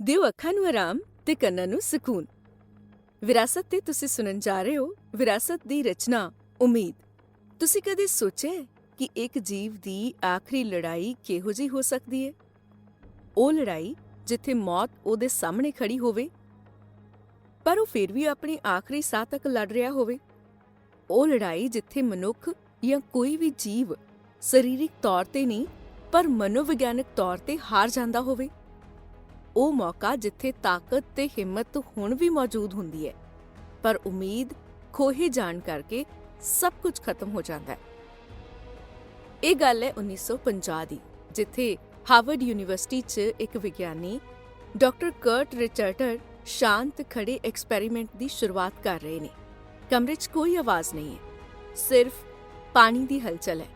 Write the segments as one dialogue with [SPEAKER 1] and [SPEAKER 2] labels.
[SPEAKER 1] ਦਿਓ ਅੱਖਾਂ ਨੂੰ ਆਰਾਮ ਤੇ ਕੰਨਾਂ ਨੂੰ ਸਕੂਨ। ਵਿਰਾਸਤ ਤੇ ਤੁਸੀਂ ਸੁਣਨ ਜਾ ਰਹੇ ਹੋ ਵਿਰਾਸਤ ਦੀ ਰਚਨਾ, ਉਮੀਦ। ਤੁਸੀਂ ਕਦੇ ਸੋਚਿਆ ਕਿ ਇੱਕ ਜੀਵ ਦੀ ਆਖਰੀ ਲੜਾਈ ਕਿਹੋ ਜਿਹੀ ਹੋ ਸਕਦੀ ਹੈ? ਉਹ ਲੜਾਈ ਜਿੱਥੇ ਮੌਤ ਉਹਦੇ ਸਾਹਮਣੇ ਖੜੀ ਹੋਵੇ, ਪਰ ਉਹ ਫਿਰ ਵੀ ਆਪਣੀ ਆਖਰੀ ਸਾਹ ਤੱਕ ਲੜ ਰਿਹਾ ਹੋਵੇ। ਉਹ ਲੜਾਈ ਜਿੱਥੇ ਮਨੁੱਖ ਜਾਂ ਕੋਈ ਵੀ ਜੀਵ ਸਰੀਰਕ ਤੌਰ ਤੇ ਨਹੀਂ, ਪਰ ਮਨੋਵਿਗਿਆਨਕ ਤੌਰ ਤੇ ਹਾਰ ਜਾਂਦਾ ਹੋਵੇ। ਉਹ ਮੌਕਾ ਜਿੱਥੇ ਤਾਕਤ ਤੇ ਹਿੰਮਤ ਹੁਣ ਵੀ ਮੌਜੂਦ ਹੁੰਦੀ ਹੈ। ਪਰ ਉਮੀਦ, ਖੋਹੇ ਜਾਣ ਕਰਕੇ ਸਭ ਕੁਝ ਖਤਮ ਹੋ ਜਾਂਦਾ ਹੈ। ਇਹ ਗੱਲ ਹੈ 1950 ਦੀ, ਜਿੱਥੇ ਹਾਰਵਰਡ ਯੂਨੀਵਰਸਿਟੀ 'ਚ ਇੱਕ ਵਿਗਿਆਨੀ ਡਾਕਟਰ ਕਰਟ ਰਿਚਰਡਰ ਸ਼ਾਂਤ ਖੜੇ ਐਕਸਪੈਰੀਮੈਂਟ ਦੀ ਸ਼ੁਰੂਆਤ ਕਰ ਰਹੇ ਨੇ। ਕਮਰੇ 'ਚ ਕੋਈ ਆਵਾਜ਼ ਨਹੀਂ ਹੈ, ਸਿਰਫ ਪਾਣੀ ਦੀ ਹਲਚਲ ਹੈ।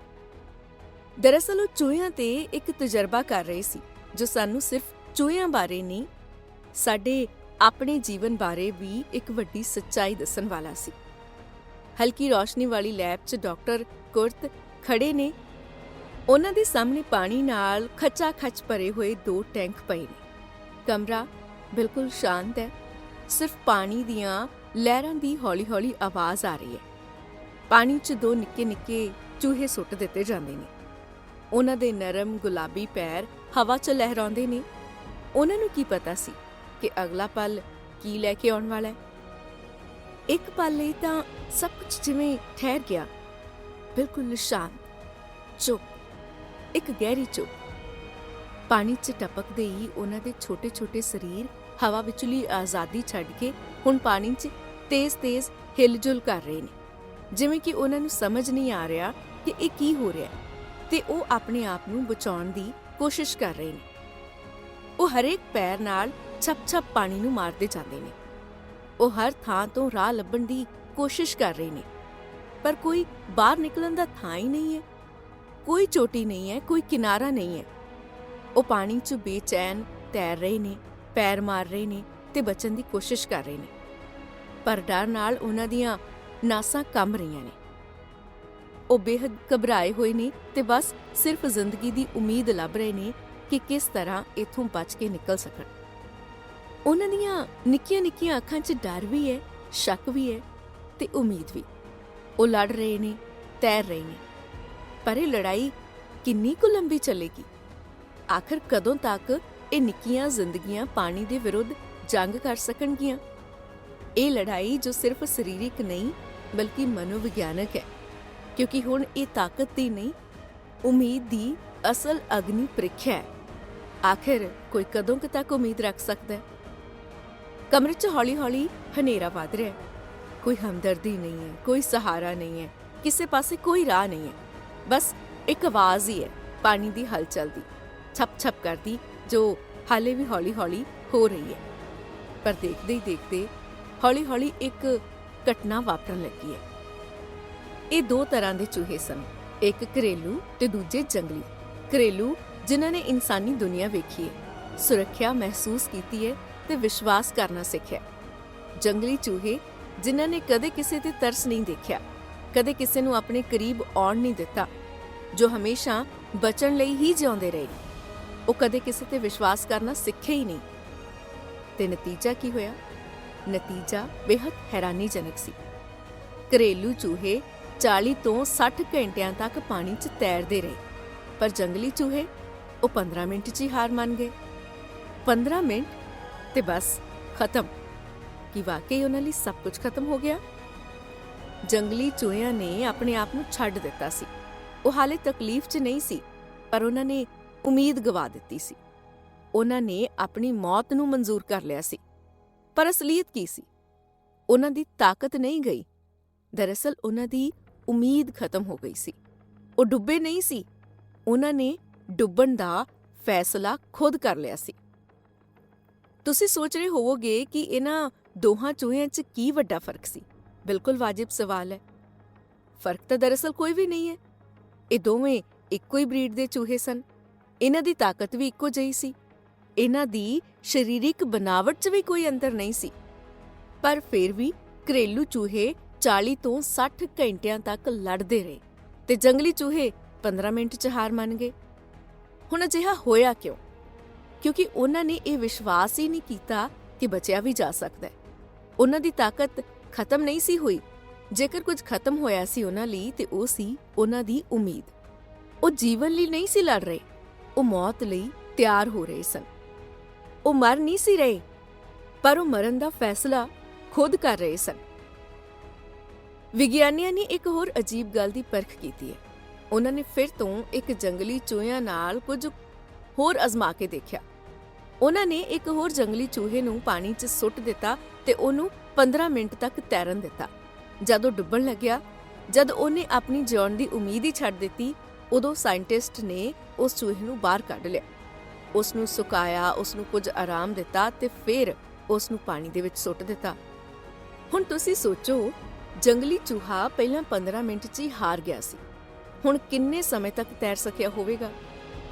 [SPEAKER 1] ਦਰਅਸਲ ਉਹ ਚੂਹਿਆਂ ਤੇ ਇੱਕ ਤਜਰਬਾ ਕਰ ਰਹੇ ਸੀ, ਜੋ ਸਾਨੂੰ ਸਿਰਫ ਚੂਹਿਆਂ ਬਾਰੇ ਨਹੀਂ ਸਾਡੇ ਆਪਣੇ ਜੀਵਨ ਬਾਰੇ ਵੀ ਇੱਕ ਵੱਡੀ ਸੱਚਾਈ ਦੱਸਣ ਵਾਲਾ ਸੀ। ਹਲਕੀ ਰੋਸ਼ਨੀ ਵਾਲੀ ਲੈਬ 'ਚ ਡਾਕਟਰ ਕੁਰਤ ਖੜੇ ਨੇ। ਉਹਨਾਂ ਦੇ ਸਾਹਮਣੇ ਪਾਣੀ ਨਾਲ ਖੱਚਾ ਖੱਚ ਭਰੇ ਹੋਏ ਦੋ ਟੈਂਕ ਪਏ ਨੇ। ਕਮਰਾ ਬਿਲਕੁਲ ਸ਼ਾਂਤ ਹੈ। ਸਿਰਫ ਪਾਣੀ ਦੀਆਂ ਲਹਿਰਾਂ ਦੀ ਹੌਲੀ-ਹੌਲੀ ਆਵਾਜ਼ ਆ ਰਹੀ ਹੈ। ਪਾਣੀ 'ਚ ਦੋ ਨਿੱਕੇ-ਨਿੱਕੇ ਚੂਹੇ ਸੁੱਟ ਦਿੱਤੇ ਜਾਂਦੇ ਨੇ। ਉਹਨਾਂ ਦੇ ਨਰਮ ਗੁਲਾਬੀ ਪੈਰ ਹਵਾ 'ਚ ਲਹਿਰਾਉਂਦੇ ਨੇ। ਉਹਨਾਂ ਨੂੰ ਕੀ ਪਤਾ ਸੀ ਕਿ ਅਗਲਾ ਪਲ ਕੀ ਲੈ ਕੇ ਆਉਣ ਵਾਲਾ ਹੈ? ਇੱਕ ਪਲ ਲਈ ਤਾਂ ਸਭ ਕੁਝ ਜਿਵੇਂ ਠਹਿਰ ਗਿਆ। ਬਿਲਕੁਲ ਨਿਸ਼ਾਨ, ਚੁੱਪ, ਇੱਕ ਗਹਿਰੀ ਚੁੱਪ। ਪਾਣੀ 'ਚ ਟਪਕਦੇ ਹੀ ਉਹਨਾਂ ਦੇ ਛੋਟੇ-ਛੋਟੇ ਸਰੀਰ ਹਵਾ ਵਿਚਲੀ ਆਜ਼ਾਦੀ ਛੱਡ ਕੇ ਹੁਣ ਪਾਣੀ 'ਚ ਤੇਜ਼-ਤੇਜ਼ ਹਿਲਜੁਲ ਕਰ ਰਹੇ ਨੇ। ਜਿਵੇਂ ਕਿ ਉਹਨਾਂ ਨੂੰ ਸਮਝ ਨਹੀਂ ਆ ਰਿਹਾ ਕਿ ਇਹ ਕੀ ਹੋ ਰਿਹਾ ਹੈ ਤੇ ਉਹ ਆਪਣੇ ਆਪ ਨੂੰ ਬਚਾਉਣ ਦੀ ਕੋਸ਼ਿਸ਼ ਕਰ ਰਹੇ ਨੇ। ਉਹ ਹਰੇਕ ਪੈਰ ਨਾਲ ਛਪ-ਛਪ ਪਾਣੀ ਨੂੰ ਮਾਰਦੇ ਜਾਂਦੇ ਨੇ। ਉਹ ਹਰ ਥਾਂ ਤੋਂ ਰਾਹ ਲੱਭਣ ਦੀ ਕੋਸ਼ਿਸ਼ ਕਰ ਰਹੇ ਨੇ। ਪਰ ਕੋਈ ਬਾਹਰ ਨਿਕਲਣ ਦਾ ਥਾਂ ਹੀ ਨਹੀਂ ਹੈ। ਕੋਈ ਚੋਟੀ ਨਹੀਂ ਹੈ, ਕੋਈ ਕਿਨਾਰਾ ਨਹੀਂ ਹੈ। ਉਹ ਪਾਣੀ 'ਚ ਬੇਚੈਨ ਤੈਰ ਰਹੇ ਨੇ, ਪੈਰ ਮਾਰ ਰਹੇ ਨੇ ਤੇ ਬਚਣ ਦੀ ਕੋਸ਼ਿਸ਼ ਕਰ ਰਹੇ ਨੇ। ਪਰ ਡਰ ਨਾਲ ਉਹਨਾਂ ਦੀਆਂ ਨਾਸਾਂ ਕੰਬ ਰਹੀਆਂ ਨੇ। ਉਹ ਬੇਹੱਦ ਘਬਰਾਏ ਹੋਏ ਨੇ ਤੇ ਬਸ ਸਿਰਫ ਜ਼ਿੰਦਗੀ ਦੀ ਉਮੀਦ ਲੱਭ ਰਹੇ ਨੇ ਕਿ ਕਿਸ ਤਰ੍ਹਾਂ ਇਥੋਂ ਬਚ ਕੇ ਨਿਕਲ ਸਕਣ। ਉਹਨਾਂ ਦੀਆਂ ਨਿੱਕੀਆਂ-ਨਿੱਕੀਆਂ ਅੱਖਾਂ 'ਚ ਡਰ ਵੀ ਹੈ, ਸ਼ੱਕ ਵੀ ਹੈ ਤੇ ਉਮੀਦ ਵੀ। ਉਹ ਲੜ ਰਹੇ ਨੇ, ਤੈਰ ਰਹੇ ਨੇ। ਪਰ ਇਹ ਲੜਾਈ ਕਿੰਨੀ ਕੁ ਲੰਬੀ ਚੱਲੇਗੀ? ਆਖਰ ਕਦੋਂ ਤੱਕ ਇਹ ਨਿੱਕੀਆਂ ਜ਼ਿੰਦਗੀਆਂ ਪਾਣੀ ਦੇ ਵਿਰੁੱਧ ਜੰਗ ਕਰ ਸਕਣਗੀਆਂ? ਇਹ ਲੜਾਈ ਜੋ ਸਿਰਫ ਸਰੀਰਕ ਨਹੀਂ, ਬਲਕਿ ਮਨੋਵਿਗਿਆਨਕ ਹੈ। ਕਿਉਂਕਿ ਹੁਣ ਇਹ ਤਾਕਤ ਦੀ ਨਹੀਂ, ਉਮੀਦ ਦੀ ਅਸਲ ਅਗਨੀ ਪ੍ਰੀਖਿਆ ਹੈ। ਆਖਿਰ ਕੋਈ ਕਦੋਂ ਕੁ ਤੱਕ ਉਮੀਦ ਰੱਖ ਸਕਦਾ ਹੈ? ਕਮਰੇ 'ਚ ਹੌਲੀ-ਹੌਲੀ ਹਨੇਰਾ ਵੱਧ ਰਿਹਾ ਹੈ। ਕੋਈ ਹਮਦਰਦੀ ਨਹੀਂ ਹੈ, ਕੋਈ ਸਹਾਰਾ ਨਹੀਂ ਹੈ, ਕਿਸੇ ਪਾਸੇ ਕੋਈ ਰਾਹ ਨਹੀਂ ਹੈ। ਬਸ ਇੱਕ ਆਵਾਜ਼ ਹੀ ਹੈ, ਪਾਣੀ ਦੀ ਹਲਚਲ ਦੀ, ਛਪ-ਛਪ ਕਰਦੀ, ਜੋ ਹਾਲੇ ਵੀ ਹੌਲੀ-ਹੌਲੀ ਹੋ ਰਹੀ ਹੈ। ਪਰ ਦੇਖਦੇ ਹੀ ਦੇਖਦੇ ਹੌਲੀ-ਹੌਲੀ ਇੱਕ ਘਟਨਾ ਵਾਪਰਨ ਲੱਗੀ ਹੈ। ਇਹ ਦੋ ਤਰ੍ਹਾਂ ਦੇ ਚੂਹੇ ਸਨ, ਇੱਕ ਘਰੇਲੂ ਤੇ ਦੂਜੇ ਜੰਗਲੀ। ਘਰੇਲੂ ਜਿਨ੍ਹਾਂ ਨੇ ਇਨਸਾਨੀ ਦੁਨੀਆ ਵੇਖੀ ਹੈ ਸੁਰੱਖਿਆ ਮਹਿਸੂਸ ਕੀਤੀ ਹੈ ਤੇ ਵਿਸ਼ਵਾਸ ਕਰਨਾ ਸਿੱਖਿਆ। ਜੰਗਲੀ ਚੂਹੇ ਜਿਨ੍ਹਾਂ ਨੇ ਕਦੇ ਕਿਸੇ ਤੇ ਤਰਸ ਨਹੀਂ ਦੇਖਿਆ, ਕਦੇ ਕਿਸੇ ਨੂੰ ਆਪਣੇ ਕਰੀਬ ਆਉਣ ਨਹੀਂ ਦਿੱਤਾ, ਜੋ ਹਮੇਸ਼ਾ ਬਚਣ ਲਈ ਹੀ ਜਿਉਂਦੇ ਰਹੇ। ਉਹ ਕਦੇ ਕਿਸੇ ਤੇ ਵਿਸ਼ਵਾਸ ਕਰਨਾ ਸਿੱਖੇ ਹੀ ਨਹੀਂ। ਤੇ ਨਤੀਜਾ ਕੀ ਹੋਇਆ? ਨਤੀਜਾ ਬੇहद ਹੈਰਾਨੀਜਨਕ ਸੀ। ਘਰੇਲੂ ਚੂਹੇ 40 ਤੋਂ 60 ਘੰਟਿਆਂ ਤੱਕ ਪਾਣੀ 'ਚ ਤੈਰਦੇ ਰਹੇ, ਪਰ ਜੰਗਲੀ ਚੂਹੇ ਉਹ 15 ਮਿੰਟ 'ਚ ਹੀ ਹਾਰ ਮੰਨ ਗਏ। 15 ਮਿੰਟ ਤੇ ਬਸ, ਖਤਮ। ਕੀ ਵਾਕਈ ਉਹਨਾਂ ਲਈ ਸਭ ਕੁਝ ਖਤਮ ਹੋ ਗਿਆ? ਜੰਗਲੀ ਚੂਹਿਆਂ ਨੇ ਆਪਣੇ ਆਪ ਨੂੰ ਛੱਡ ਦਿੱਤਾ ਸੀ। ਉਹ ਹਾਲੇ ਤਕਲੀਫ 'ਚ ਨਹੀਂ ਸੀ, ਪਰ ਉਹਨਾਂ ਨੇ ਉਮੀਦ ਗਵਾ ਦਿੱਤੀ ਸੀ। ਉਹਨਾਂ ਨੇ ਆਪਣੀ ਮੌਤ ਨੂੰ ਮਨਜ਼ੂਰ ਕਰ ਲਿਆ ਸੀ। ਪਰ ਅਸਲੀਅਤ ਕੀ ਸੀ? ਉਹਨਾਂ ਦੀ ਤਾਕਤ ਨਹੀਂ ਗਈ। ਦਰਅਸਲ ਉਹਨਾਂ ਦੀ ਉਮੀਦ ਖਤਮ ਹੋ ਗਈ ਸੀ। ਉਹ ਡੁੱਬੇ ਨਹੀਂ ਸੀ। ਉਹਨਾਂ ਨੇ ਡੁੱਬਣ ਦਾ ਫੈਸਲਾ ਖੁਦ ਕਰ ਲਿਆ ਸੀ। ਤੁਸੀਂ ਸੋਚ ਰਹੇ ਹੋਵੋਗੇ ਕਿ ਇਹਨਾਂ ਦੋਹਾਂ ਚੂਹਿਆਂ 'ਚ ਕੀ ਵੱਡਾ ਫ਼ਰਕ ਸੀ? ਬਿਲਕੁਲ ਵਾਜਿਬ ਸਵਾਲ ਹੈ। ਫ਼ਰਕ ਤਾਂ ਦਰਅਸਲ ਕੋਈ ਵੀ ਨਹੀਂ ਹੈ। ਇਹ ਦੋਵੇਂ ਇੱਕੋ ਹੀ ਬਰੀਡ ਦੇ ਚੂਹੇ ਸਨ। ਇਹਨਾਂ ਦੀ ਤਾਕਤ ਵੀ ਇੱਕੋ ਜਿਹੀ ਸੀ। ਇਹਨਾਂ ਦੀ ਸਰੀਰਿਕ ਬਨਾਵਟ 'ਚ ਵੀ ਕੋਈ ਅੰਤਰ ਨਹੀਂ ਸੀ। ਪਰ ਫਿਰ ਵੀ ਘਰੇਲੂ ਚੂਹੇ 40 ਤੋਂ 60 ਘੰਟਿਆਂ ਤੱਕ ਲੜਦੇ ਰਹੇ ਤੇ ਜੰਗਲੀ ਚੂਹੇ 15 ਮਿੰਟ 'ਚ ਹਾਰ ਮੰਨ ਗਏ। ਹੁਣ ਅਜਿਹਾ ਹੋਇਆ ਕਿਉਂ? ਕਿਉਂਕਿ ਉਹਨਾਂ ਨੇ ਇਹ ਵਿਸ਼ਵਾਸ ਹੀ ਨਹੀਂ ਕੀਤਾ ਕਿ ਬਚਿਆ ਵੀ ਜਾ ਸਕਦਾ ਹੈ। ਉਹਨਾਂ ਦੀ ਤਾਕਤ ਖਤਮ ਨਹੀਂ ਸੀ ਹੋਈ। ਜੇਕਰ ਕੁਝ ਖਤਮ ਹੋਇਆ ਸੀ ਉਹਨਾਂ ਲਈ ਤੇ ਉਹ ਸੀ ਉਹਨਾਂ ਦੀ ਉਮੀਦ। ਉਹ ਜੀਵਨ ਲਈ ਨਹੀਂ ਸੀ ਲੜ ਰਹੇ। ਉਹ ਮੌਤ ਲਈ ਤਿਆਰ ਹੋ ਰਹੇ ਸਨ। ਉਹ ਮਰ ਨਹੀਂ ਸੀ ਰਹੇ, ਪਰ ਉਹ ਮਰਨ ਦਾ ਫੈਸਲਾ ਖੁਦ ਕਰ ਰਹੇ ਸਨ। ਵਿਗਿਆਨੀਆਂ ਨੇ ਇੱਕ ਹੋਰ ਅਜੀਬ ਗੱਲ ਦੀ ਪਰਖ ਕੀਤੀ ਹੈ। ਉਹਨਾਂ ਨੇ ਫਿਰ ਤੋਂ ਇੱਕ ਜੰਗਲੀ ਚੂਹਿਆਂ ਨਾਲ ਕੁਝ ਹੋਰ ਅਜ਼ਮਾ ਕੇ ਦੇਖਿਆ। ਉਹਨਾਂ ਨੇ ਇੱਕ ਹੋਰ ਜੰਗਲੀ ਚੂਹੇ ਨੂੰ ਪਾਣੀ 'ਚ ਸੁੱਟ ਦਿੱਤਾ ਤੇ ਉਹਨੂੰ 15 ਮਿੰਟ ਤੱਕ ਤੈਰਨ ਦਿੱਤਾ। ਜਦ ਉਹ ਡੁੱਬਣ ਲੱਗਿਆ, ਜਦ ਉਹਨੇ ਆਪਣੀ ਜਿਉਣ ਦੀ ਉਮੀਦ ਹੀ ਛੱਡ ਦਿੱਤੀ, ਉਦੋਂ ਸਾਇੰਟਿਸਟ ਨੇ ਉਸ ਚੂਹੇ ਨੂੰ ਬਾਹਰ ਕੱਢ ਲਿਆ। ਉਸ ਨੂੰ ਸੁਕਾਇਆ, ਉਸ ਨੂੰ ਕੁਝ ਆਰਾਮ ਦਿੱਤਾ ਤੇ ਫਿਰ ਉਸ ਨੂੰ ਪਾਣੀ ਦੇ ਵਿੱਚ ਸੁੱਟ ਦਿੱਤਾ। ਹੁਣ ਤੁਸੀਂ ਸੋਚੋ, ਜੰਗਲੀ ਚੂਹਾ ਪਹਿਲਾਂ 15 ਮਿੰਟ 'ਚ ਹੀ ਹਾਰ ਗਿਆ ਸੀ। ਹੁਣ ਕਿੰਨੇ ਸਮੇਂ ਤੱਕ ਤੈਰ ਸਕਿਆ ਹੋਵੇਗਾ?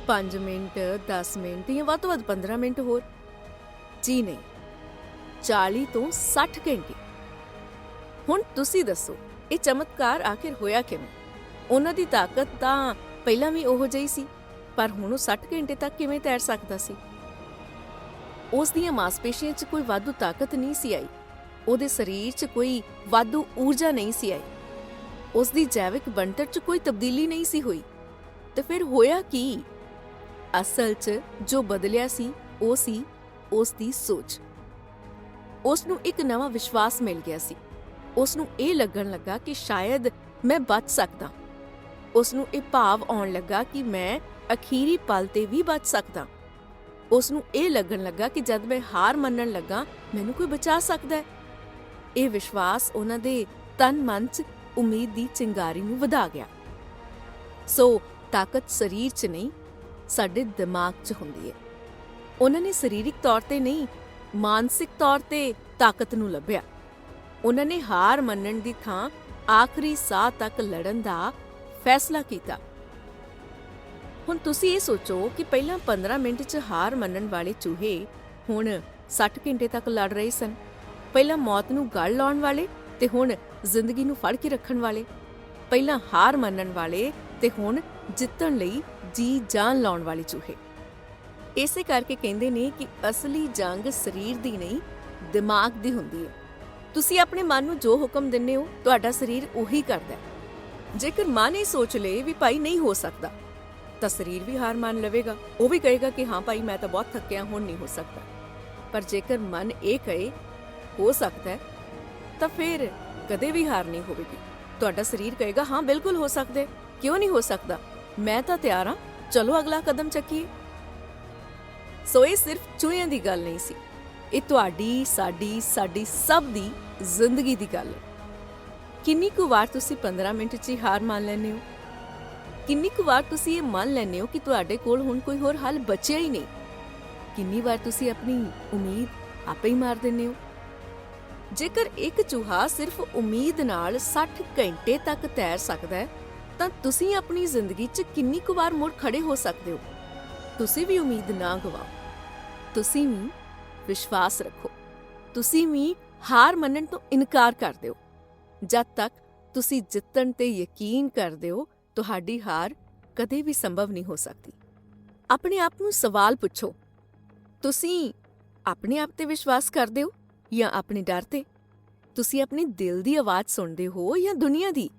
[SPEAKER 1] 5 ਮਿੰਟ 10 ਮਿੰਟ ਜਾਂ ਵੱਧ ਤੋਂ ਵੱਧ 15 ਮਿੰਟ ਹੋਰ? ਜੀ ਨਹੀਂ। 40 ਤੋਂ 60 ਘੰਟੇ। ਹੁਣ ਤੁਸੀਂ ਦੱਸੋ, ਇਹ ਚਮਤਕਾਰ ਆਖਿਰ ਹੋਇਆ ਕਿਵੇਂ? ਉਹਨਾਂ ਦੀ ਤਾਕਤ ਤਾਂ ਪਹਿਲਾਂ ਵੀ ਉਹੋ ਜਿਹੀ ਸੀ, ਪਰ ਹੁਣ ਉਹ 60 ਘੰਟੇ ਤੱਕ ਕਿਵੇਂ ਤੈਰ ਸਕਦਾ ਸੀ? ਉਸ ਦੀਆਂ ਮਾਸਪੇਸ਼ੀਆਂ 'ਚ ਕੋਈ ਵਾਧੂ ਤਾਕਤ ਨਹੀਂ ਸੀ ਆਈ। ਉਹਦੇ ਸਰੀਰ 'ਚ ਕੋਈ ਵਾਧੂ ਊਰਜਾ ਨਹੀਂ ਸੀ ਆਈ। ਉਸ ਦੀ ਜੈਵਿਕ ਬਣਤਰ 'ਚ ਕੋਈ ਤਬਦੀਲੀ ਨਹੀਂ ਸੀ ਹੋਈ। ਤੇ ਫਿਰ ਹੋਇਆ ਕੀ? ਅਸਲ 'ਚ ਜੋ ਬਦਲਿਆ ਸੀ, ਉਹ ਸੀ ਉਸ ਦੀ ਸੋਚ। ਉਸ ਨੂੰ ਇੱਕ ਨਵਾਂ ਵਿਸ਼ਵਾਸ ਮਿਲ ਗਿਆ ਸੀ। ਉਸ ਨੂੰ ਇਹ ਲੱਗਣ ਲੱਗਾ ਕਿ ਸ਼ਾਇਦ ਮੈਂ ਬਚ ਸਕਦਾ। ਉਸ ਨੂੰ ਇਹ ਭਾਵ ਆਉਣ ਲੱਗਾ ਕਿ ਮੈਂ ਅਖੀਰੀ ਪਲ ਤੇ ਵੀ ਬਚ ਸਕਦਾ। ਉਸ ਨੂੰ ਇਹ ਲੱਗਣ ਲੱਗਾ ਕਿ ਜਦ ਮੈਂ ਹਾਰ ਮੰਨਣ ਲੱਗਾ, ਮੈਨੂੰ ਕੋਈ ਬਚਾ ਸਕਦਾ ਹੈ। ਇਹ ਵਿਸ਼ਵਾਸ ਉਹਨਾਂ ਦੇ ਤਨ ਮਨ 'ਚ ਉਮੀਦ ਦੀ ਚਿੰਗਾਰੀ ਨੂੰ ਵਧਾ ਗਿਆ। ਸੋ ਤਾਕਤ ਸਰੀਰ 'ਚ ਨਹੀਂ, ਸਾਡੇ ਦਿਮਾਗ 'ਚ ਹੁੰਦੀ ਹੈ ਉਹਨਾਂ ਨੇ ਸਰੀਰਕ ਤੌਰ ਤੇ ਨਹੀਂ, ਮਾਨਸਿਕ ਤੌਰ ਤੇ ਤਾਕਤ ਨੂੰ ਲੱਭਿਆ। ਉਹਨਾਂ ਨੇ ਹਾਰ ਮੰਨਣ ਦੀ ਥਾਂ ਆਖਰੀ ਸਾਹ ਤੱਕ ਲੜਨ ਦਾ ਫੈਸਲਾ ਕੀਤਾ। ਹੁਣ ਤੁਸੀਂ ਇਹ ਸੋਚੋ ਕਿ ਪਹਿਲਾਂ 15 ਮਿੰਟ 'ਚ ਹਾਰ ਮੰਨਣ ਵਾਲੇ ਚੂਹੇ ਹੁਣ 60 ਘੰਟੇ ਤੱਕ ਲੜ ਰਹੇ ਸਨ। ਪਹਿਲਾਂ ਮੌਤ ਨੂੰ ਗਲ ਲਾਉਣ ਵਾਲੇ ਤੇ ਹੁਣ ਜ਼ਿੰਦਗੀ ਨੂੰ ਫੜ ਕੇ ਰੱਖਣ ਵਾਲੇ, ਪਹਿਲਾਂ ਹਾਰ ਮੰਨਣ ਵਾਲੇ ਤੇ ਹੁਣ ਜਿੱਤਣ ਲਈ ਜੀ ਜਾਨ ਲਾਉਣ ਵਾਲੇ ਚੂਹੇ। ਇਸੇ ਕਰਕੇ ਕਹਿੰਦੇ ਨੇ ਕਿ ਅਸਲੀ ਜੰਗ ਸਰੀਰ ਦੀ ਨਹੀਂ, ਦਿਮਾਗ ਦੀ ਹੁੰਦੀ ਹੈ। ਤੁਸੀਂ ਆਪਣੇ ਮਨ ਨੂੰ ਜੋ ਹੁਕਮ ਦਿੰਦੇ ਹੋ, ਤੁਹਾਡਾ ਸਰੀਰ ਉਹੀ ਕਰਦਾ ਹੈ। ਜੇਕਰ ਮਨ ਇਹ ਸੋਚ ਲਏ ਵੀ ਭਾਈ ਨਹੀਂ ਹੋ ਸਕਦਾ, ਤਾਂ ਸਰੀਰ ਵੀ ਹਾਰ ਮੰਨ ਲਵੇਗਾ। ਉਹ ਵੀ ਕਹੇਗਾ ਕਿ ਹਾਂ ਭਾਈ ਮੈਂ ਤਾਂ ਬਹੁਤ ਥੱਕਿਆ, ਹੁਣ ਨਹੀਂ ਹੋ ਸਕਦਾ। ਪਰ ਜੇਕਰ ਮਨ ਇਹ ਕਹੇ, ਹੋ ਸਕਦਾ ਤਾਂ ਫਿਰ ਕਦੇ ਵੀ ਹਾਰ ਨਹੀਂ ਹੋਵੇਗੀ। ਤੁਹਾਡਾ ਸਰੀਰ ਕਹੇਗਾ, ਹਾਂ, ਬਿਲਕੁਲ ਹੋ ਸਕਦਾ ਕਿਉਂ ਨਹੀਂ ਹੋ ਸਕਦਾ? ਮੈਂ ਤਾਂ ਤਿਆਰ ਹਾਂ। ਚਲੋ, ਅਗਲਾ ਕਦਮ ਚੱਕੀਏ। ਸੋ ਇਹ ਸਿਰਫ ਚੂਹਿਆਂ ਦੀ ਗੱਲ ਨਹੀਂ ਸੀ। ਇਹ ਤੁਹਾਡੀ, ਸਾਡੀ ਸਾਡੀ ਸਭ ਦੀ ਜ਼ਿੰਦਗੀ ਦੀ ਗੱਲ ਹੈ। ਕਿੰਨੀ ਕੁ ਵਾਰ ਤੁਸੀਂ 15 ਮਿੰਟ 'ਚ ਹੀ ਹਾਰ ਮੰਨ ਲੈਂਦੇ ਹੋ? ਕਿੰਨੀ ਕੁ ਵਾਰ ਤੁਸੀਂ ਇਹ ਮੰਨ ਲੈਂਦੇ ਹੋ ਕਿ ਤੁਹਾਡੇ ਕੋਲ ਹੁਣ ਕੋਈ ਹੋਰ ਹੱਲ ਬਚਿਆ ਹੀ ਨਹੀਂ? ਕਿੰਨੀ ਵਾਰ ਤੁਸੀਂ ਆਪਣੀ ਉਮੀਦ ਆਪੇ ਹੀ ਮਾਰ ਦਿੰਦੇ ਹੋ? ਜੇਕਰ ਇੱਕ ਚੂਹਾ ਸਿਰਫ ਉਮੀਦ ਨਾਲ 60 ਘੰਟੇ ਤੱਕ ਤੈਰ ਸਕਦਾ ਹੈ, ਤਾਂ ਤੁਸੀਂ ਆਪਣੀ ਜ਼ਿੰਦਗੀ 'ਚ ਕਿੰਨੀ ਕੁ ਵਾਰ ਮੁੜ ਖੜੇ ਹੋ ਸਕਦੇ ਹੋ? ਤੁਸੀਂ ਵੀ ਉਮੀਦ ਨਾ ਗਵਾਓ। ਤੁਸੀਂ ਵੀ ਵਿਸ਼ਵਾਸ ਰੱਖੋ। ਤੁਸੀਂ ਵੀ ਹਾਰ ਮੰਨਣ ਤੋਂ ਇਨਕਾਰ ਕਰ ਦਿਓ ਜਦ ਤੱਕ ਤੁਸੀਂ ਜਿੱਤਣ ਤੇ ਯਕੀਨ ਕਰਦੇ ਹੋ, ਤੁਹਾਡੀ ਹਾਰ ਕਦੇ ਵੀ ਸੰਭਵ ਨਹੀਂ ਹੋ ਸਕਦੀ। ਆਪਣੇ ਆਪ ਨੂੰ ਸਵਾਲ ਪੁੱਛੋ। ਤੁਸੀਂ ਆਪਣੇ ਆਪ ਤੇ ਵਿਸ਼ਵਾਸ ਕਰਦੇ ਹੋ? ਜਾਂ ਆਪਣੇ ਡਰ ਤੇ? ਤੁਸੀਂ ਆਪਣੇ ਦਿਲ ਦੀ ਆਵਾਜ਼ ਸੁਣਦੇ ਹੋ ਜਾਂ ਦੁਨੀਆ ਦੀ?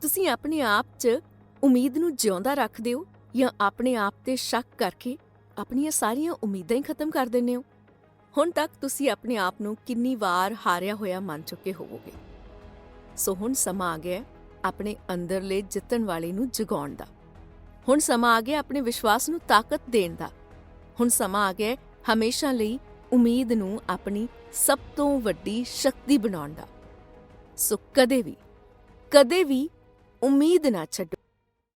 [SPEAKER 1] ਤੁਸੀਂ ਆਪਣੇ ਆਪ 'ਚ ਉਮੀਦ ਨੂੰ ਜਿਉਂਦਾ ਰੱਖਦੇ ਹੋ ਜਾਂ ਆਪਣੇ ਆਪ ਤੇ ਸ਼ੱਕ ਕਰਕੇ ਆਪਣੀਆਂ ਸਾਰੀਆਂ ਉਮੀਦਾਂ ਹੀ ਖਤਮ ਕਰ ਦਿੰਦੇ ਹੋ? ਹੁਣ ਤੱਕ ਤੁਸੀਂ ਆਪਣੇ ਆਪ ਨੂੰ ਕਿੰਨੀ ਵਾਰ ਹਾਰਿਆ ਹੋਇਆ ਮੰਨ ਚੁੱਕੇ ਹੋਵੋਗੇ? ਸੋ ਹੁਣ ਸਮਾਂ ਆ ਗਿਆ ਆਪਣੇ ਅੰਦਰਲੇ ਜਿੱਤਣ ਵਾਲੇ ਨੂੰ ਜਗਾਉਣ ਦਾ। ਹੁਣ ਸਮਾਂ ਆ ਗਿਆ ਆਪਣੇ ਵਿਸ਼ਵਾਸ ਨੂੰ ਤਾਕਤ ਦੇਣ ਦਾ। ਹੁਣ ਸਮਾਂ ਆ ਗਿਆ ਹਮੇਸ਼ਾ ਲਈ ਉਮੀਦ ਨੂੰ ਆਪਣੀ ਸਭ ਤੋਂ ਵੱਡੀ ਸ਼ਕਤੀ ਬਣਾਉਣ ਦਾ। ਸੋ ਕਦੇ ਵੀ ਕਦੇ ਵੀ ਉਮੀਦ ਨਾ ਛੱਡੋ।